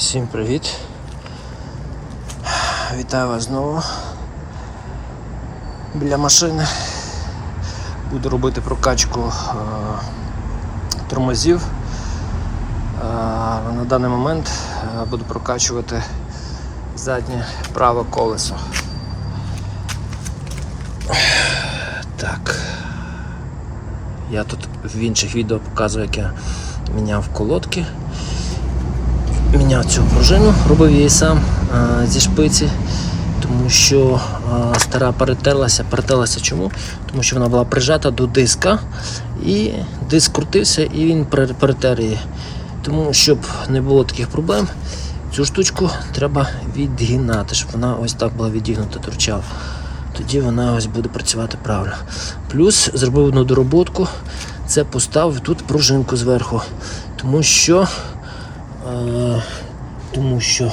Всім привіт. Вітаю вас знову. Біля машини. Буду робити прокачку е, тормозів. Е, на даний момент е, буду прокачувати заднє праве колесо. Так. Я тут в інших відео показую, як я міняв колодки міняв цю пружину, робив її сам а, зі шпиці, тому що а, стара перетерлася. Перетерлася чому? Тому що вона була прижата до диска, і диск крутився і він пере- перетер її. Тому, щоб не було таких проблем, цю штучку треба відгинати, щоб вона ось так була відігнута, торчала. Тоді вона ось буде працювати правильно. Плюс зробив одну дороботку, це поставив тут пружинку зверху, тому що Е, тому що е,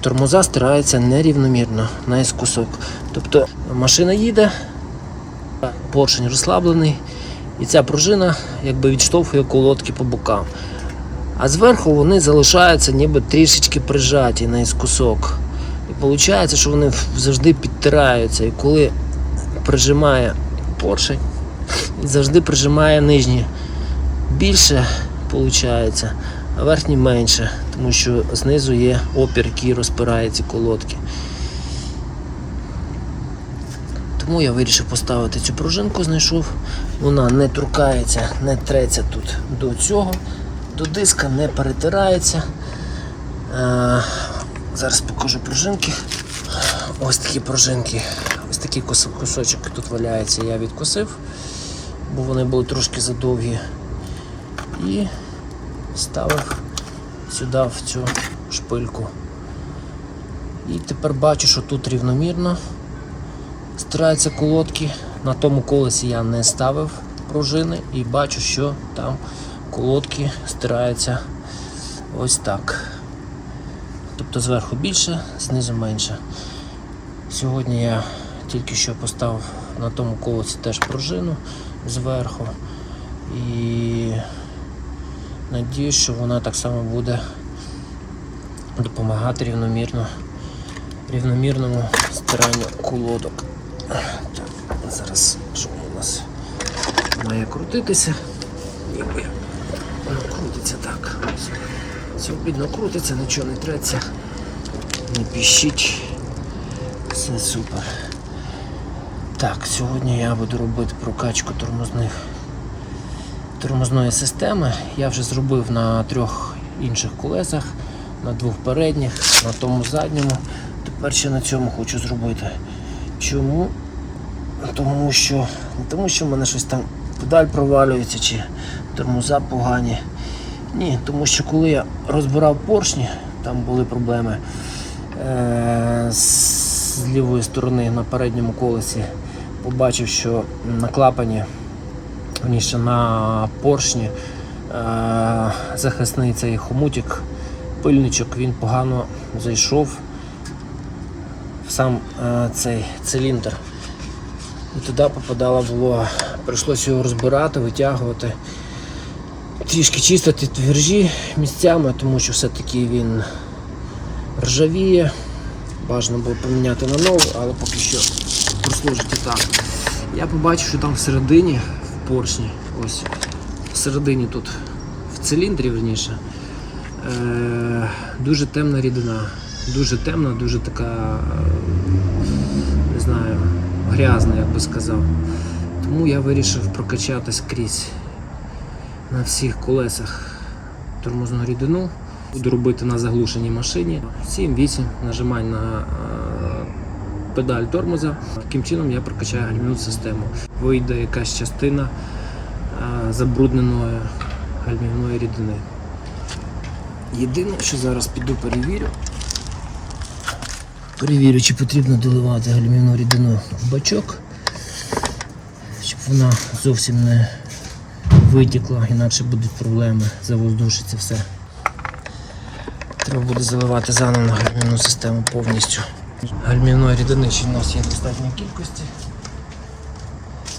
тормоза стираються нерівномірно наискосок. Тобто машина їде, поршень розслаблений, і ця пружина якби відштовхує колодки по бокам. А зверху вони залишаються ніби трішечки прижаті наискосок. І виходить, що вони завжди підтираються. І коли прижимає поршень, завжди прижимає нижні більше, виходить, а верхні менше, тому що знизу є опір, який розпирає ці колодки. Тому я вирішив поставити цю пружинку, знайшов. Вона не торкається, не треться тут до цього, до диска, не перетирається. Зараз покажу пружинки. Ось такі пружинки, ось такий кусочок тут валяється, я відкусив, бо вони були трошки задовгі. І ставив сюди в цю шпильку. І тепер бачу, що тут рівномірно стираються колодки. На тому колесі я не ставив пружини і бачу, що там колодки стираються ось так. Тобто зверху більше, знизу менше. Сьогодні я тільки що поставив на тому колесі теж пружину зверху. І Надіюсь, що вона так само буде допомагати рівномірно, рівномірному стиранню колодок. Так, зараз що у нас має крутитися. Ніби воно крутиться так. Все обідно крутиться, нічого не треться, не піщить. Все супер. Так, сьогодні я буду робити прокачку тормозних тормозної системи я вже зробив на трьох інших колесах, на двох передніх, на тому задньому. Тепер ще на цьому хочу зробити. Чому? Тому що, не тому що в мене щось там педаль провалюється чи тормоза погані. Ні, тому що коли я розбирав поршні, там були проблеми е- з лівої сторони на передньому колесі, побачив, що на клапані верніше на поршні е, захисний цей хомутик, пильничок, він погано зайшов в сам е, цей циліндр. І туди попадала волога. Прийшлося його розбирати, витягувати, трішки чистити твіржі місцями, тому що все-таки він ржавіє. Бажано було поміняти на нову, але поки що прослужить і так. Я побачив, що там всередині поршні, ось всередині тут, в циліндрі верніше, е, дуже темна рідина. Дуже темна, дуже така, не знаю, грязна, як би сказав. Тому я вирішив прокачатись крізь на всіх колесах тормозну рідину. Буду робити на заглушеній машині. 7-8 нажимань на педаль тормоза. Таким чином я прокачаю гальмівну систему. Вийде якась частина е, забрудненої гальмівної рідини. Єдине, що зараз піду перевірю. Перевірю, чи потрібно доливати гальмівну рідину в бачок, щоб вона зовсім не витікла, інакше будуть проблеми, завоздушиться все. Треба буде заливати заново на гальмівну систему повністю. Гальмівної рідини ще в нас є в достатній кількості.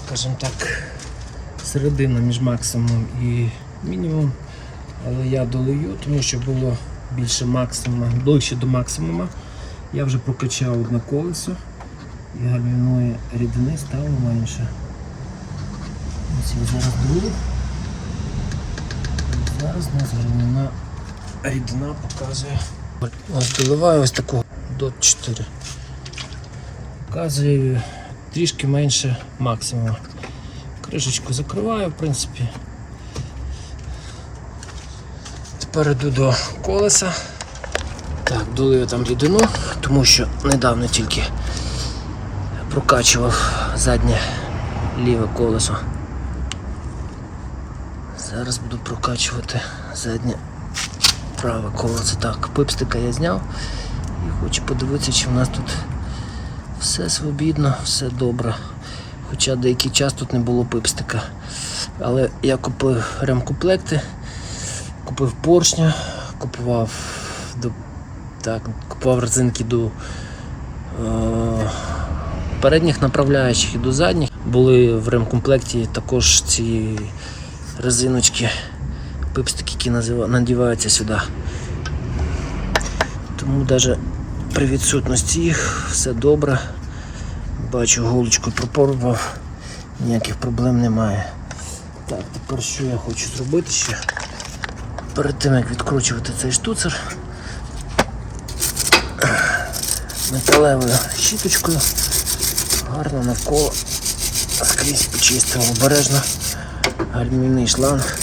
Скажімо так, середина між максимум і мінімум. Але я долию, тому що було більше максимума, ближче до максимума. Я вже прокачав одне колесо і гальмівної рідини стало менше. Ось я зараз друг. Зараз у нас гальмівна рідина показує. Ось доливаю ось таку до 4. Показує трішки менше максимуму. Кришечку закриваю, в принципі. Тепер йду до колеса. Так, долию там рідину, тому що недавно тільки прокачував заднє ліве колесо. Зараз буду прокачувати заднє праве колесо. Так, пипстика я зняв і хочу подивитися, чи в нас тут все свобідно, все добре. Хоча деякий час тут не було пипстика. Але я купив ремкомплекти, купив поршня, купував до, так, купував резинки до е, передніх направляючих і до задніх. Були в ремкомплекті також ці резиночки, пипстики, які надіваються сюди. Тому навіть при відсутності їх все добре. Бачу, голочку пропорував, ніяких проблем немає. Так, тепер що я хочу зробити ще? Перед тим як відкручувати цей штуцер металевою щіточкою гарно навколо скрізь почистив обережно гальмівний шланг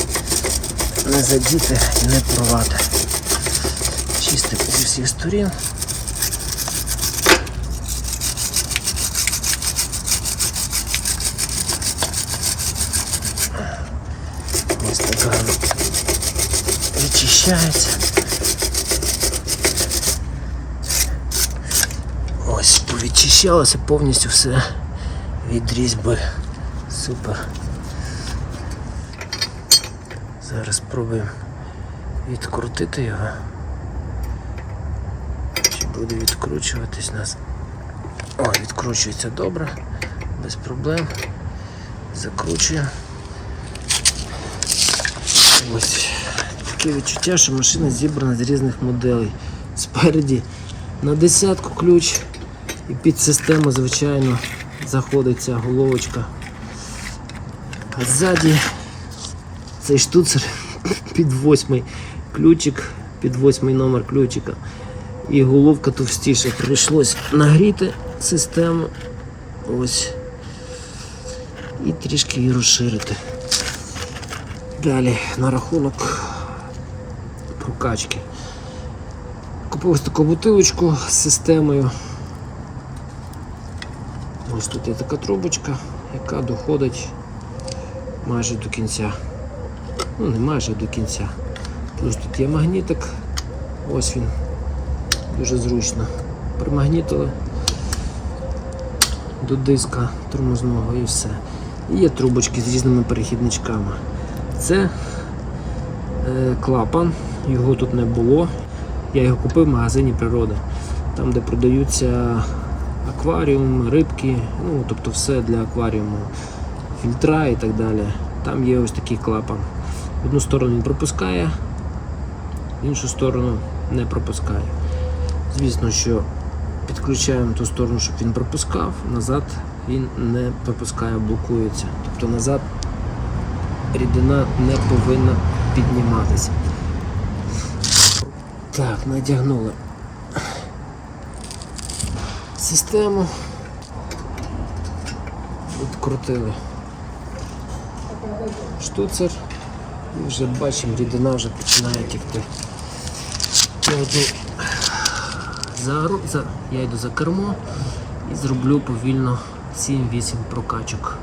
не задіти і не порвати. Чистив зі всіх сторін. Ось так гарно відчищається. Ось повідчищалося повністю все від різьби. Супер. Зараз спробуємо відкрутити його. Чи буде відкручуватись нас? О, відкручується добре, без проблем. Закручуємо. Ось таке відчуття, що машина зібрана з різних моделей. Спереді на десятку ключ і під систему, звичайно, заходить ця головочка. А ззаді цей штуцер під восьмий ключик, під восьмий номер ключика. І головка товстіша. Прийшлось нагріти систему. Ось. І трішки її розширити. Далі на рахунок прокачки. Купив ось таку бутилочку з системою. Ось тут є така трубочка, яка доходить майже до кінця. Ну, не майже до кінця. Плюс тут є магнітик. Ось він. Дуже зручно. Примагнітили до диска тормозного і все. І є трубочки з різними перехідничками. Це е, клапан, його тут не було. Я його купив в магазині природи, там де продаються акваріум, рибки, ну тобто все для акваріуму, фільтра і так далі. Там є ось такий клапан. В одну сторону він пропускає, в іншу сторону не пропускає. Звісно, що підключаємо ту сторону, щоб він пропускав, назад він не пропускає, блокується. Тобто назад рідина не повинна підніматися. Так, надягнули систему. Відкрутили штуцер. І вже бачимо, рідина вже починає тікти. Я йду за, за, я йду за кермо і зроблю повільно 7-8 прокачок.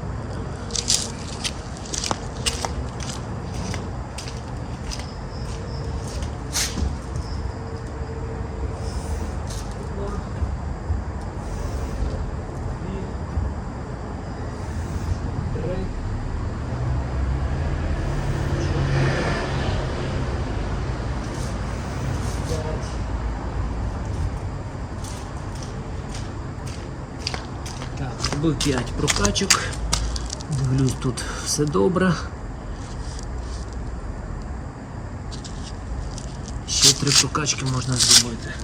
Так, зробив 5 прокачок. Дивлюсь, тут все добре. Ще три прокачки можна зробити.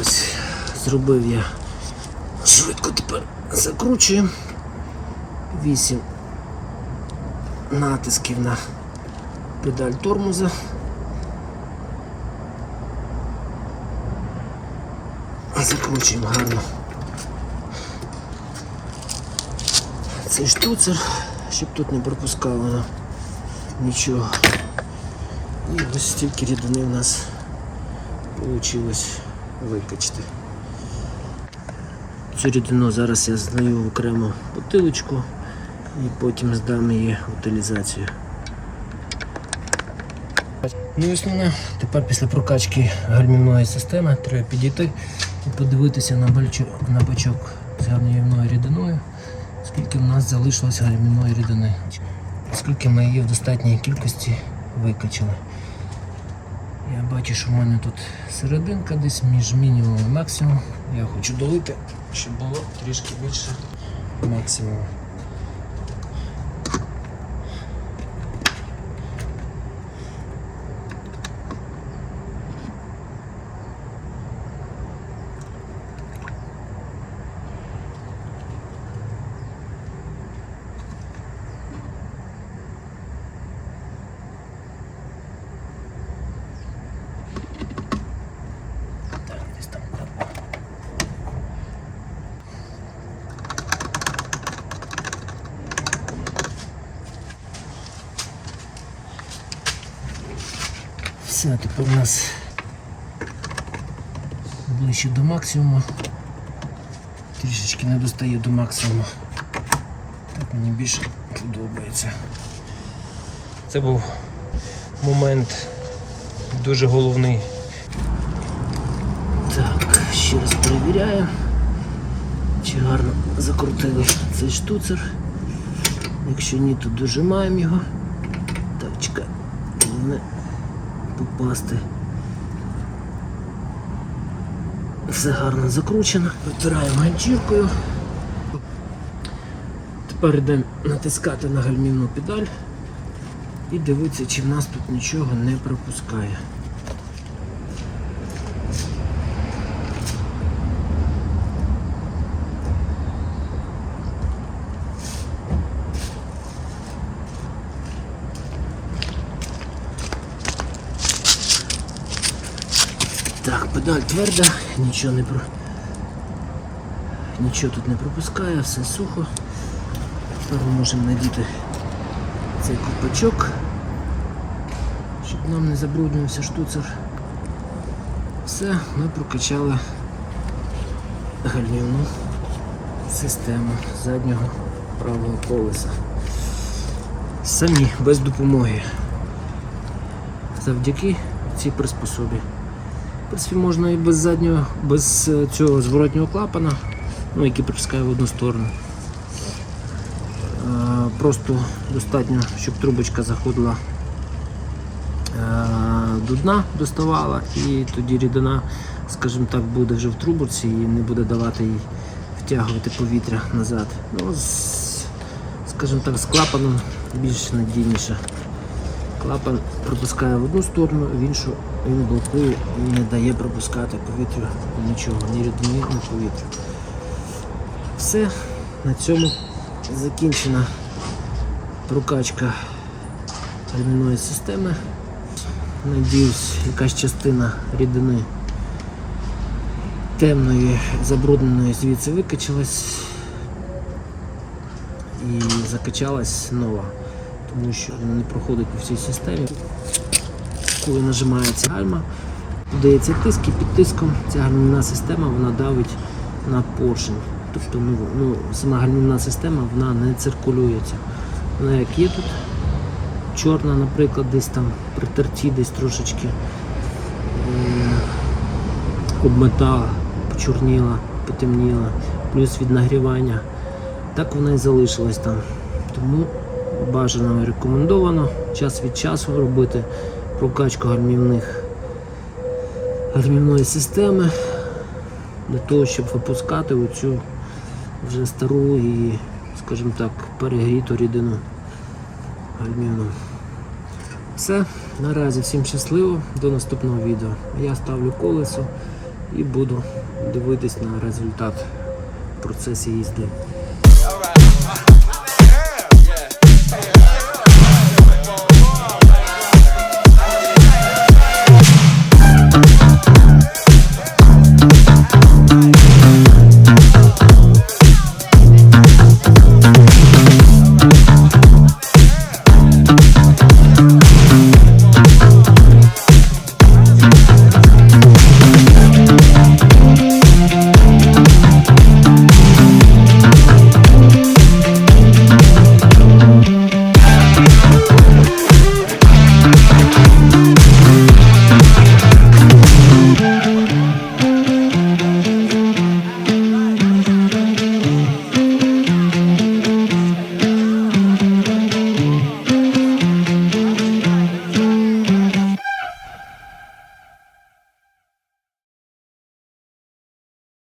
Ось, зробив я швидко тепер закручуємо. Вісім натисків на педаль тормоза. Закручуємо гарно. Цей штуцер, щоб тут не пропускало нічого. І ось стільки рідини в нас вийшло викачати. Цю рідину зараз я злию в окрему бутилочку і потім здам її утилізацію. Ну і основне, тепер після прокачки гальмівної системи треба підійти і подивитися на, бальчо- на бачок з гальмівною рідиною, скільки в нас залишилось гальмівної рідини, скільки ми її в достатній кількості викачали. Я бачу, що в мене тут серединка десь між мінімумом і максимумом. Я хочу долити, щоб було трішки більше максимуму. Все, тепер у нас ближче до максимуму. Трішечки не достає до максимуму. Так мені більше подобається. Це був момент дуже головний. Так, ще раз перевіряємо, чи гарно закрутили цей штуцер. Якщо ні, то дожимаємо його. Попасти. Все гарно закручено. Витираємо ганчіркою. Тепер йдемо натискати на гальмівну педаль і дивитися, чи в нас тут нічого не пропускає. Педаль тверда, нічого не про... Нічого тут не пропускає, все сухо. Тепер ми можемо надіти цей купачок, щоб нам не забруднився штуцер. Все, ми прокачали гальмівну систему заднього правого колеса. Самі, без допомоги. Завдяки цій приспособі. В принципі, можна і без заднього, без е, цього зворотнього клапана, ну, який припускає в одну сторону. Е, Просто достатньо, щоб трубочка заходила е, до дна, доставала, і тоді рідина, скажімо так, буде вже в трубочці і не буде давати їй втягувати повітря назад. Ну, скажімо так, з клапаном більш надійніше. Клапан пропускає в одну сторону, в іншу він блокує і не дає пропускати повітря нічого, ні рідини, ні повітря. Все, на цьому закінчена прокачка ремінної системи. Надіюсь, якась частина рідини темної, забрудненої звідси викачалась і закачалась нова тому що не проходить по всій системі. Коли нажимається гальма, додається тиск і під тиском ця гальмівна система вона давить на поршень. Тобто ну, ну, сама гальмівна система вона не циркулюється. Вона як є тут, чорна, наприклад, десь там притерті, десь трошечки е- обметала, почорніла, потемніла, плюс від нагрівання. Так вона і залишилась там. Тому бажано рекомендовано час від часу робити прокачку гальмівних гальмівної системи для того, щоб випускати оцю вже стару і, скажімо так, перегріту рідину гальмівну. Все, наразі всім щасливо, до наступного відео. Я ставлю колесо і буду дивитись на результат в процесі їзди.